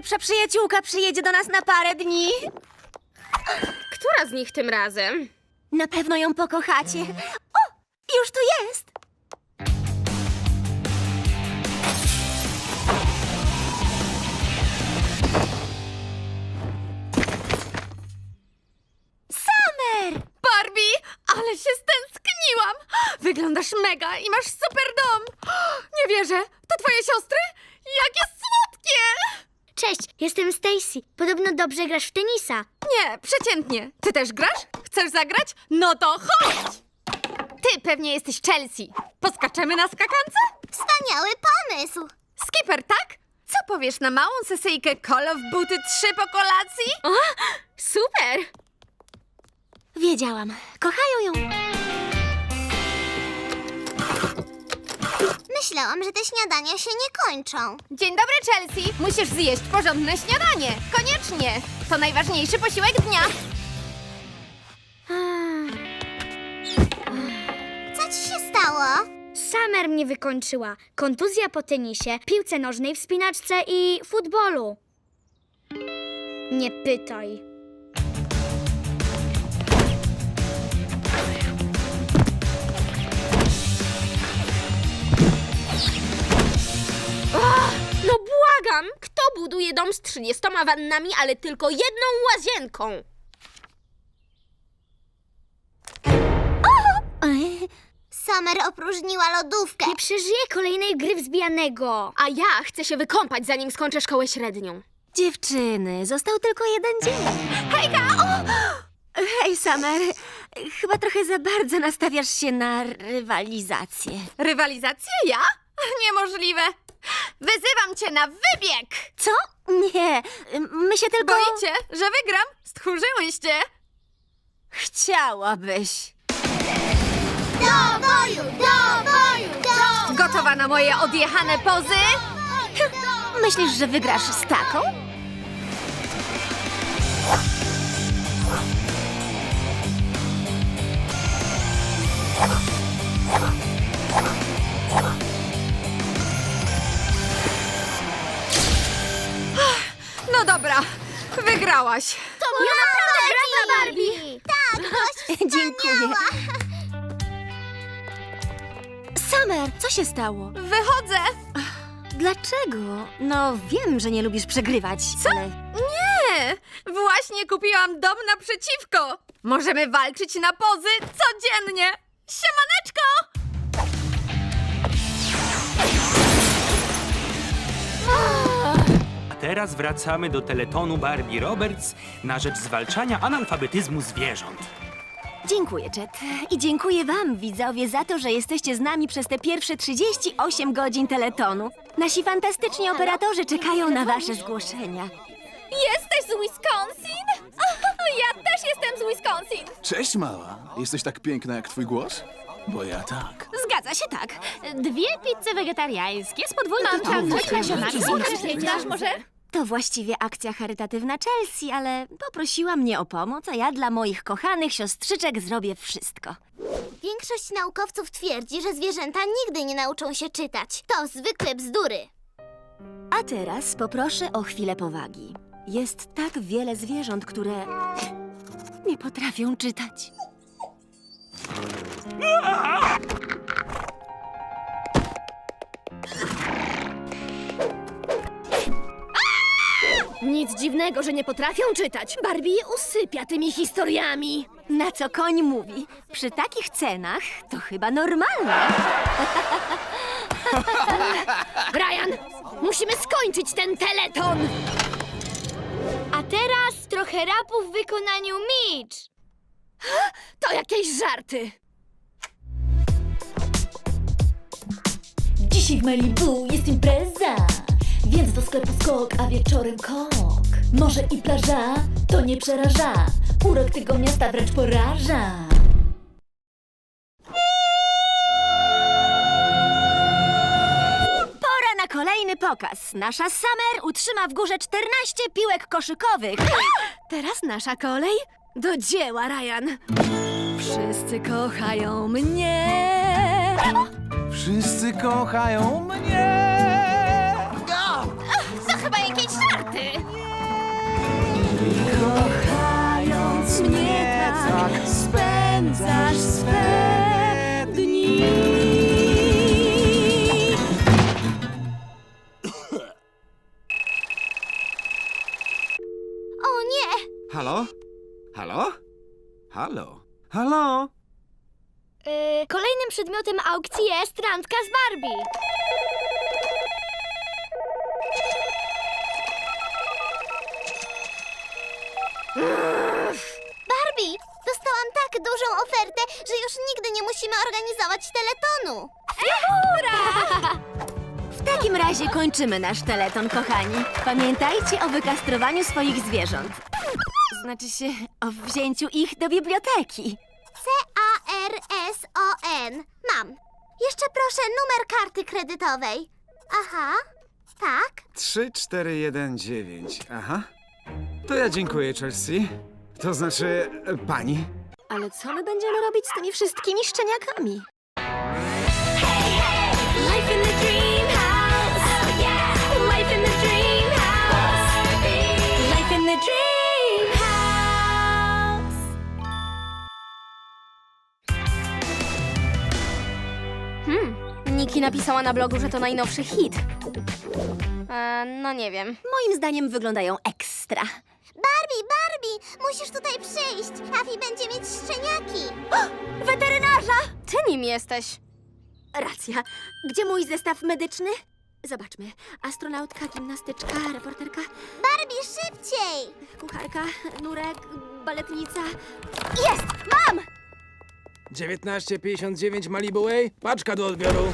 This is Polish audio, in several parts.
najlepsza przyjaciółka przyjedzie do nas na parę dni. Która z nich tym razem? Na pewno ją pokochacie. O, już tu jest. Summer! Barbie, ale się stęskniłam! Wyglądasz mega i masz super dom! Nie wierzę, to twoje siostry? Jakie słodkie! Cześć, jestem Stacy. Podobno dobrze grasz w tenisa. Nie, przeciętnie. Ty też grasz? Chcesz zagrać? No to chodź! Ty pewnie jesteś Chelsea. Poskaczemy na skakance? Wspaniały pomysł. Skipper, tak? Co powiesz na małą sesyjkę Call of Buty 3 po kolacji? O, super! Wiedziałam. Kochają ją. Myślałam, że te śniadania się nie kończą. Dzień dobry, Chelsea. Musisz zjeść porządne śniadanie. Koniecznie. To najważniejszy posiłek dnia. Co ci się stało? Summer mnie wykończyła. Kontuzja po tenisie, piłce nożnej, wspinaczce i futbolu. Nie pytaj. Błagam, kto buduje dom z 30 wannami, ale tylko jedną łazienką? Summer opróżniła lodówkę. Nie przeżyje kolejnej gry wzbijanego. A ja chcę się wykąpać, zanim skończę szkołę średnią. Dziewczyny, został tylko jeden dzień. Hejka! O! Hej, Summer. Chyba trochę za bardzo nastawiasz się na rywalizację. Rywalizację? Ja? Niemożliwe. Wyzywam cię na wybieg! Co? Nie, my się tylko... Boicie, że wygram? Stchórzyłyście. Chciałabyś. Do boju, do boju, do Gotowa na moje odjechane pozy? Myślisz, że wygrasz z taką? No dobra, wygrałaś. To ja naprawdę Barbie. Tak, Dziękuję. Summer, co się stało? Wychodzę. Dlaczego? No, wiem, że nie lubisz przegrywać, ale... Nie, właśnie kupiłam dom naprzeciwko. Możemy walczyć na pozy codziennie. Siemaneczko! Teraz wracamy do teletonu Barbie Roberts na rzecz zwalczania analfabetyzmu zwierząt. Dziękuję, Chet. I dziękuję wam, widzowie, za to, że jesteście z nami przez te pierwsze 38 godzin teletonu. Nasi fantastyczni operatorzy czekają na wasze zgłoszenia. Jesteś z Wisconsin? Ja też jestem z Wisconsin. Cześć, mała. Jesteś tak piękna jak twój głos? Bo ja tak. Zgadza się tak. Dwie pizze wegetariańskie z podwójnym Mam tam nasionami. Dasz może? To właściwie akcja charytatywna Chelsea, ale poprosiła mnie o pomoc, a ja dla moich kochanych siostrzyczek zrobię wszystko. Większość naukowców twierdzi, że zwierzęta nigdy nie nauczą się czytać. To zwykle bzdury. A teraz poproszę o chwilę powagi. Jest tak wiele zwierząt, które nie potrafią czytać. Nic dziwnego, że nie potrafią czytać. Barbie je usypia tymi historiami. Na co koń mówi? Przy takich cenach to chyba normalne. Brian, musimy skończyć ten teleton. A teraz trochę rapu w wykonaniu Mitch. To jakieś żarty. Dzisiaj w Malibu jest impreza, więc do sklepu skok, a wieczorem kok. Morze i plaża to nie przeraża, urok tego miasta wręcz poraża. Pora na kolejny pokaz. Nasza Summer utrzyma w górze 14 piłek koszykowych. Teraz nasza kolej. Do dzieła, Ryan. Wszyscy kochają mnie. Wszyscy kochają mnie. Yy, kolejnym przedmiotem aukcji jest randka z Barbie. Barbie, dostałam tak dużą ofertę, że już nigdy nie musimy organizować teletonu. W takim razie kończymy nasz teleton, kochani. Pamiętajcie o wykastrowaniu swoich zwierząt. Znaczy się, o wzięciu ich do biblioteki. C-A-R-S-O-N. Mam. Jeszcze proszę numer karty kredytowej. Aha, tak. 3419. Aha. To ja dziękuję, Chelsea. To znaczy, e, pani. Ale co my będziemy robić z tymi wszystkimi szczeniakami? Napisała na blogu, że to najnowszy hit. E, no nie wiem. Moim zdaniem wyglądają ekstra. Barbie, Barbie, musisz tutaj przyjść. Taffy będzie mieć szczeniaki. Weterynarza! Ty nim jesteś. Racja. Gdzie mój zestaw medyczny? Zobaczmy. Astronautka, gimnastyczka, reporterka, Barbie, szybciej. kucharka, nurek, baletnica. 1959 Malibu Way, paczka do odbioru.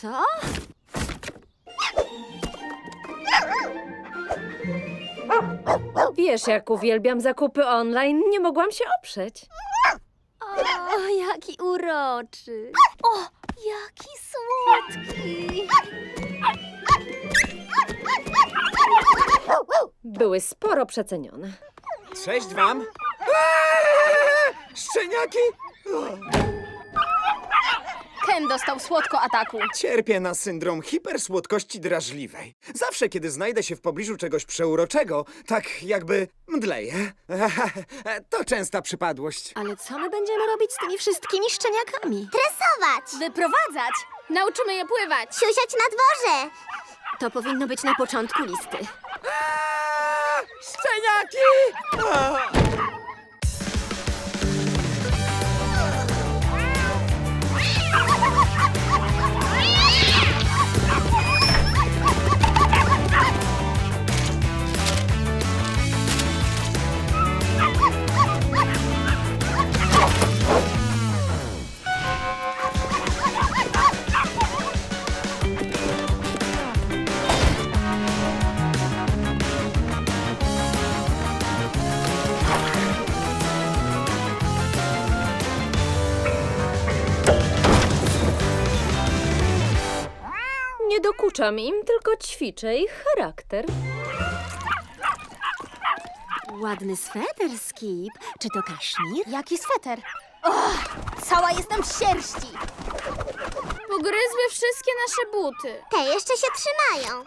Co? Wiesz, jak uwielbiam zakupy online, nie mogłam się oprzeć. O, jaki uroczy. O, jaki słodki. Były sporo przecenione. Cześć wam. Eee, Szczeniaki? Ken dostał słodko ataku. Cierpię na syndrom hipersłodkości drażliwej. Zawsze, kiedy znajdę się w pobliżu czegoś przeuroczego, tak jakby mdleję. To częsta przypadłość. Ale co my będziemy robić z tymi wszystkimi szczeniakami? Tresować. Wyprowadzać! Nauczymy je pływać! Siusiać na dworze. To powinno być na początku listy. Eee, Szczeniaki! Nie dokuczam im, tylko ćwiczę ich charakter. Ładny sweter, Skip. Czy to kaszmir? Jaki sweter? cała jestem w sierści! Pogryzły wszystkie nasze buty. Te jeszcze się trzymają.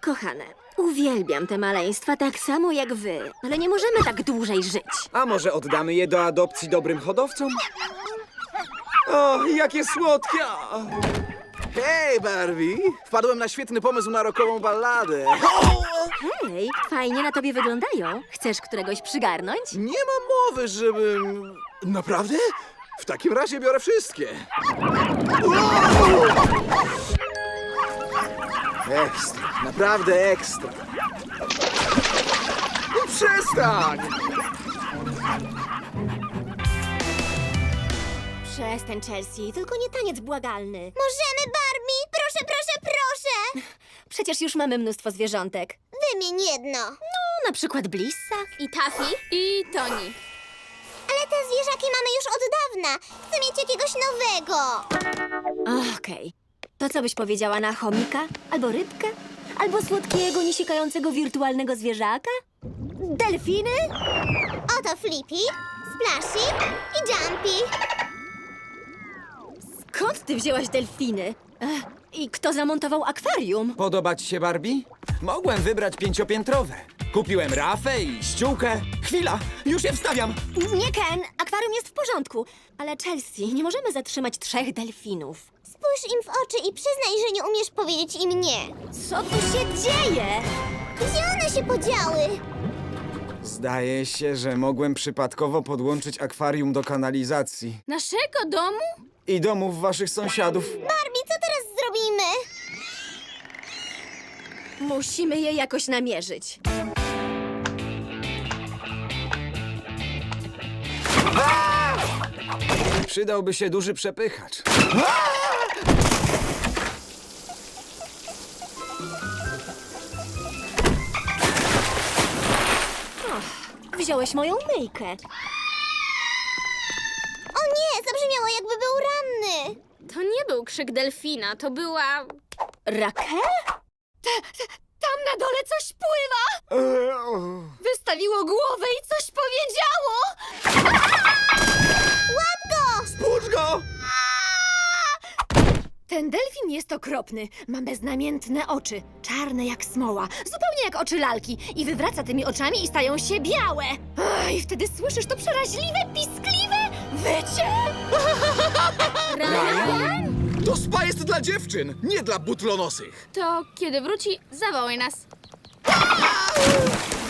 Kochane, uwielbiam te maleństwa tak samo jak wy, ale nie możemy tak dłużej żyć. A może oddamy je do adopcji dobrym hodowcom? O, jakie słodkie! Hej, Barbie! Wpadłem na świetny pomysł na rokową balladę. Hej, fajnie na tobie wyglądają. Chcesz któregoś przygarnąć? Nie ma mowy, żebym... Naprawdę? W takim razie biorę wszystkie. Ekstra, naprawdę ekstra. No Przestań! Przestań, Chelsea, tylko nie taniec błagalny. Możemy, Barbie? Proszę, proszę, proszę. Przecież już mamy mnóstwo zwierzątek. Wymień jedno. No, na przykład Blissa. I Taffy, i Toni. Ale te zwierzaki mamy już od dawna. Chcę mieć jakiegoś nowego. Okej. To co byś powiedziała na chomika? Albo rybkę? Albo słodkiego, niesikającego wirtualnego zwierzaka? Delfiny? Oto Flippy, Splashy i Jumpy. Skąd ty wzięłaś delfiny? Ech, I kto zamontował akwarium? Podoba ci się Barbie? Mogłem wybrać pięciopiętrowe. Kupiłem rafę i ściółkę. Chwila, już je wstawiam. Nie, Ken, akwarium jest w porządku. Ale Chelsea, nie możemy zatrzymać trzech delfinów. Spójrz im w oczy i przyznaj, że nie umiesz powiedzieć im nie. Co tu się dzieje? Gdzie one się podziały? Zdaje się, że mogłem przypadkowo podłączyć akwarium do kanalizacji Naszego domu? I domów waszych sąsiadów. Barbie, co teraz zrobimy? Musimy je jakoś namierzyć. Przydałby się duży przepychacz. Wziąłeś moją myjkę. To nie był krzyk delfina, to była... Rakel? Tam na dole coś pływa! Eee. Wystawiło głowę i coś powiedziało! Puść go! Ten delfin jest okropny. Ma beznamiętne oczy, czarne jak smoła, zupełnie jak oczy lalki. I wywraca tymi oczami i stają się białe. Ach, I wtedy słyszysz to przeraźliwe, piskliwe wycie. To spa jest dla dziewczyn, nie dla butlonosych. To kiedy wróci, zawołaj nas.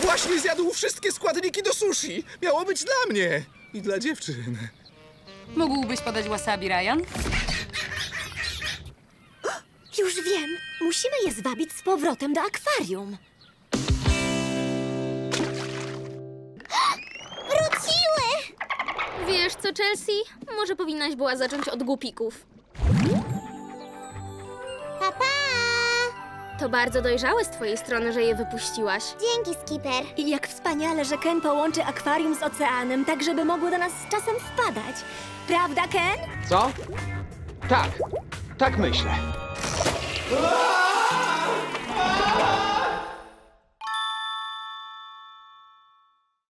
Właśnie zjadł wszystkie składniki do sushi. Miało być dla mnie i dla dziewczyn. Mógłbyś podać wasabi, Ryan? Już wiem. Musimy je zwabić z powrotem do akwarium. Wiesz co, Chelsea? Może powinnaś była zacząć od głupików. Papa! To bardzo dojrzałe z twojej strony, że je wypuściłaś. Dzięki, Skipper. I jak wspaniale, że Ken połączy akwarium z oceanem, tak żeby mogło do nas z czasem wpadać. Prawda, Ken? Co? Tak, tak myślę.